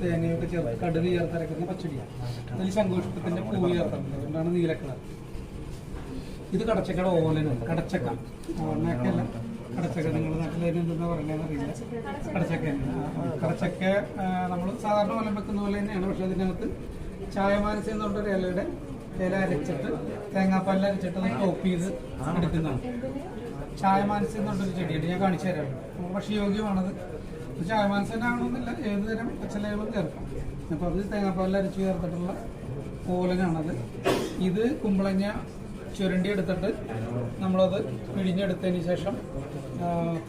തേങ്ങയൊക്കെ ചേർത്ത് കടുക് ചേർത്തരക്കുന്ന പച്ചടിയാണ്. അതിൽ ശംഖുപുഷ്പത്തിന്റെ പൂവ് ചേർത്തിട്ടുണ്ട്. അതുകൊണ്ടാണ് നീല കളർ ഇത് കടച്ചക്കട ഓലനാണ് കടച്ചക്ക. ഓലനൊക്കെയല്ല കടച്ചക്ക. നിങ്ങളുടെ നാട്ടിൽ അതിന് എന്താ പറയുന്നത് അറിയില്ല. കടച്ചക്ക കടച്ചക്ക നമ്മൾ സാധാരണ ഓലം വെക്കുന്ന പോലെ തന്നെയാണ്. പക്ഷെ അതിനകത്ത് ചായമാനസ എന്ന് പറഞ്ഞൊരു ഇലയുടെ ഇല അരച്ചിട്ട് തേങ്ങാപ്പാലിൽ അരച്ചിട്ട് അത് ടോപ്പ് ചെയ്ത് എടുക്കുന്നതാണ്. ചായമാനസ എന്ന് പറഞ്ഞൊരു ചെടിയുണ്ട്. ഞാൻ കാണിച്ചു തരാം. ഭക്ഷ്യയോഗ്യമാണത് ഇത് ചായമാനസ തന്നെ ആവണമെന്നില്ല ഏത് തരം പച്ചലകളും ചേർക്കാം. അപ്പോൾ അത് തേങ്ങാപ്പാലിൽ അരച്ച് ചേർത്തിട്ടുള്ള ഓലനാണത്. ഇത് കുമ്പളങ്ങ ചുരണ്ടി എടുത്തിട്ട് നമ്മളത് പിഴിഞ്ഞെടുത്തതിന് ശേഷം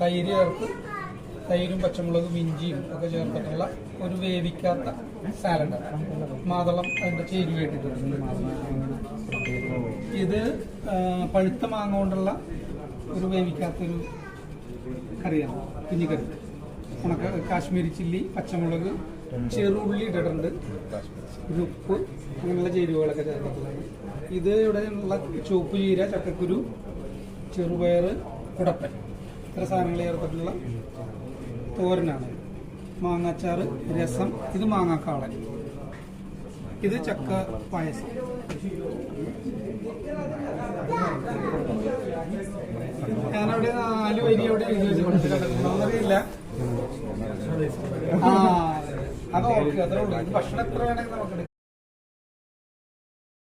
തൈര് ചേർത്ത് തൈരും പച്ചമുളകും ഇഞ്ചിയും ഒക്കെ ചേർത്തിട്ടുള്ള ഒരു വേവിക്കാത്ത സാലഡ് മാതളം അതിന്റെ ചേരി കേട്ടിട്ടുണ്ട് ഇത് പഴുത്ത മാങ്ങ കൊണ്ടുള്ള ഒരു വേവിക്കാത്തൊരു കറിയാണ്. കുഞ്ഞിക്കറി. ഉണക്ക കാശ്മീരി ചില്ലി പച്ചമുളക് ചെറുള്ളി ഇട്ടിട്ടുണ്ട്. ഒരു ഉപ്പ് അങ്ങനെയുള്ള ചേരുവകളൊക്കെ ചേർത്തിട്ടുള്ളത്. ഇത് ഇവിടെ ഉള്ള ചുവപ്പ് ചീര ചക്കക്കുരു ചെറുപയർ കുടപ്പൻ. ഇത്ര സാധനങ്ങൾ ചേർത്തിട്ടുള്ള തോരനാണ്. മാങ്ങാച്ചാറ് രസം. ഇത് മാങ്ങാക്കാളൻ. ഇത് ചക്ക പായസം. ഞാനവിടെ നാല് വരി അവിടെ എഴുതി വെച്ചിട്ടുണ്ട് ആ ഭക്ഷണം എത്ര വേണമെങ്കിൽ നമുക്ക്